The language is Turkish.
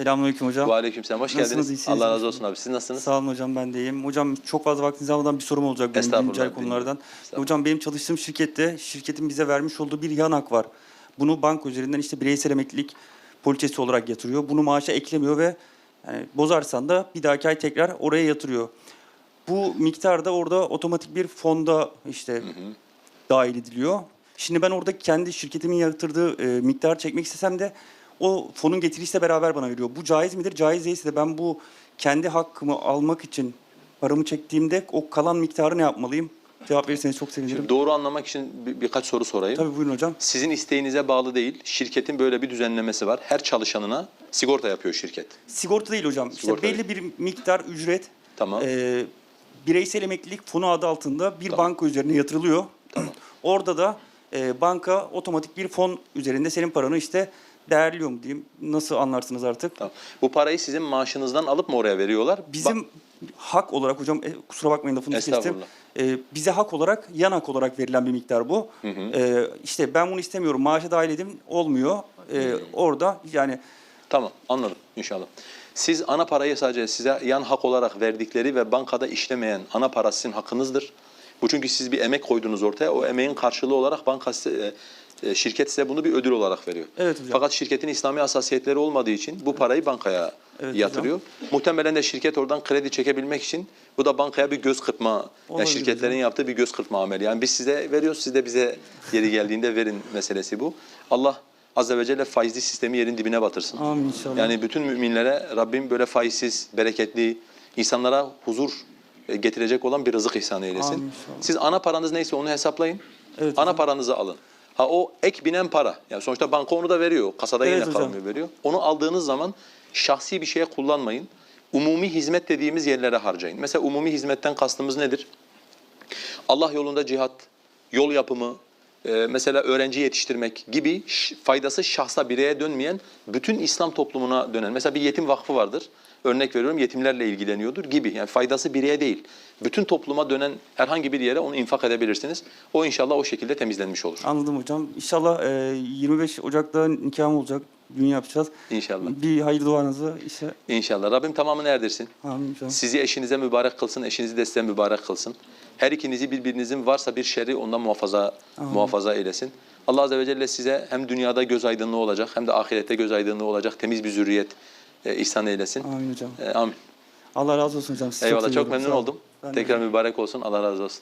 Selamünaleyküm hocam. Ve aleykümselam. Hoş Nasılsınız, geldiniz. iyisiniz? Allah razı olsun abi. Siz nasılsınız? Sağ olun hocam ben de iyiyim. Hocam çok fazla vaktinizi almadan bir sorum olacak benim Estağfurullah, güncel dinliyorum. konulardan. Estağfurullah. Hocam benim çalıştığım şirkette şirketin bize vermiş olduğu bir yanak var. Bunu banka üzerinden işte bireysel emeklilik poliçesi olarak yatırıyor. Bunu maaşa eklemiyor ve yani bozarsan da bir dahaki ay tekrar oraya yatırıyor. Bu miktar da orada otomatik bir fonda işte dahil ediliyor. Şimdi ben orada kendi şirketimin yatırdığı e, miktarı çekmek istesem de o fonun getirisiyle beraber bana veriyor. Bu caiz midir? Caiz değilse de ben bu kendi hakkımı almak için paramı çektiğimde o kalan miktarı ne yapmalıyım? Cevap verirseniz çok sevinirim. Şimdi doğru anlamak için bir, birkaç soru sorayım. Tabii buyurun hocam. Sizin isteğinize bağlı değil. Şirketin böyle bir düzenlemesi var. Her çalışanına sigorta yapıyor şirket. Sigorta değil hocam. İşte Sigorta belli bir miktar ücret Tamam. e, bireysel emeklilik fonu adı altında bir Tamam. banka üzerine yatırılıyor. Orada da e, banka otomatik bir fon üzerinde senin paranı işte değerliyor mu diyeyim. Nasıl anlarsınız artık? Tamam. Bu parayı sizin maaşınızdan alıp mı oraya veriyorlar? Bizim hak olarak hocam e, kusura bakmayın lafını kestim. E, bize hak olarak yan hak olarak verilen bir miktar bu. E, işte ben bunu istemiyorum maaşa dahil edeyim olmuyor. E, Orada yani Tamam anladım inşallah. Siz ana parayı sadece size yan hak olarak verdikleri ve bankada işlemeyen ana para sizin hakkınızdır. Bu çünkü siz bir emek koydunuz ortaya. O emeğin karşılığı olarak banka e, şirket size bunu bir ödül olarak veriyor. Evet hocam. Fakat şirketin İslami hassasiyetleri olmadığı için bu parayı bankaya Evet yatırıyor. Muhtemelen de şirket oradan kredi çekebilmek için bu da bankaya bir göz kırpma, yani şirketlerin hocam. yaptığı bir göz kırpma ameli. Yani biz size veriyoruz, siz de bize yeri geldiğinde verin meselesi bu. Allah Azze ve Celle faizli sistemi yerin dibine batırsın. amin inşallah. Yani bütün müminlere Rabbim böyle faizsiz, bereketli, insanlara huzur e, getirecek olan bir rızık ihsan eylesin. Amin inşallah. Siz ana paranız neyse onu hesaplayın. Evet ana hocam. paranızı alın. Ha o ek binen para. Yani sonuçta banka onu da veriyor. Kasada Evet yine hocam. kalmıyor veriyor. Onu aldığınız zaman şahsi bir şeye kullanmayın. Umumi hizmet dediğimiz yerlere harcayın. Mesela umumi hizmetten kastımız nedir? Allah yolunda cihat, yol yapımı, e, mesela öğrenci yetiştirmek gibi faydası şahsa bireye dönmeyen bütün İslam toplumuna dönen. Mesela bir yetim vakfı vardır. Örnek veriyorum yetimlerle ilgileniyordur gibi. Yani faydası bireye değil. Bütün topluma dönen herhangi bir yere onu infak edebilirsiniz. O inşallah o şekilde temizlenmiş olur. Anladım hocam. İnşallah e, 25 Ocak'ta nikahım olacak. Düğün yapacağız. İnşallah. Bir hayırlı duanızı işte. İnşallah. Rabbim tamamını erdirsin. Amin hocam. Sizi eşinize mübarek kılsın, eşinizi de size mübarek kılsın. Her ikinizi birbirinizin varsa bir şerri ondan muhafaza muhafaza eylesin. Allah Azze ve Celle size hem dünyada göz aydınlığı olacak hem de ahirette göz aydınlığı olacak temiz bir zürriyet e, ihsan eylesin. Amin hocam. E, amin. Allah razı olsun hocam. Sizi Eyvallah çok seviyorum. memnun oldum. Ben de Tekrar mübarek olsun. Allah razı olsun.